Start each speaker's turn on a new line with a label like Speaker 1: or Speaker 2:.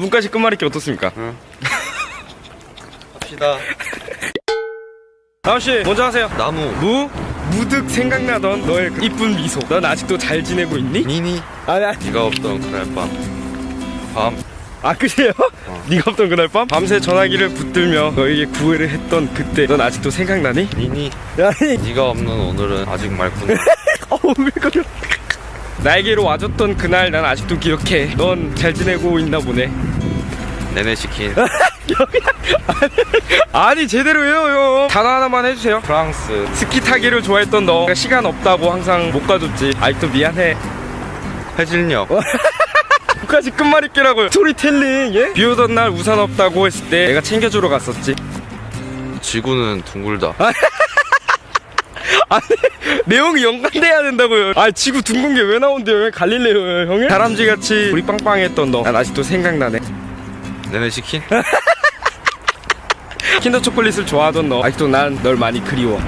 Speaker 1: 문까지 끝말잇기 어떻습니까?
Speaker 2: 합시다.
Speaker 1: 아저씨 먼저 하세요
Speaker 2: 나무.
Speaker 1: 무? 무득 생각나던 너의 그 이쁜 미소 넌 아직도 잘 지내고 있니?
Speaker 2: 니니.
Speaker 1: 아니 아니
Speaker 2: 네가 없던 그날 밤. 밤.
Speaker 1: 아 그래요? 네가 없던 그날 밤 밤새 전화기를 붙들며 너에게 구애를 했던 그때 넌 아직도 생각나니?
Speaker 2: 니니.
Speaker 1: 아니
Speaker 2: 네가 없는 오늘은 아직 맑구나.
Speaker 1: 어우 왜 그래 나에게로 와줬던 그날 난 아직도 기억해 넌 잘 지내고 있나 보네
Speaker 2: 내내 시킨.
Speaker 1: 아니 제대로 해요 형. 단어 하나만 해주세요.
Speaker 2: 프랑스.
Speaker 1: 스키 타기를 좋아했던 너. 시간 없다고 항상 못 가줬지. 아직도 미안해.
Speaker 2: 해질녘.
Speaker 1: 끝까지 끝말잇기라고요. 스토리텔링 예? 비 오던 날 우산 없다고 했을 때 내가 챙겨주러 갔었지.
Speaker 2: 지구는 둥글다.
Speaker 1: 아니 내용이 연관돼야 된다고요. 아 지구 둥근 게 왜 나온대요 왜 갈릴레오예요 형이? 다람쥐같이 우리 빵빵했던 너. 난 아직도 생각나네
Speaker 2: 내내 시킨?
Speaker 1: 킨더 초콜릿을 좋아하던 너. 아직도 난 널 많이 그리워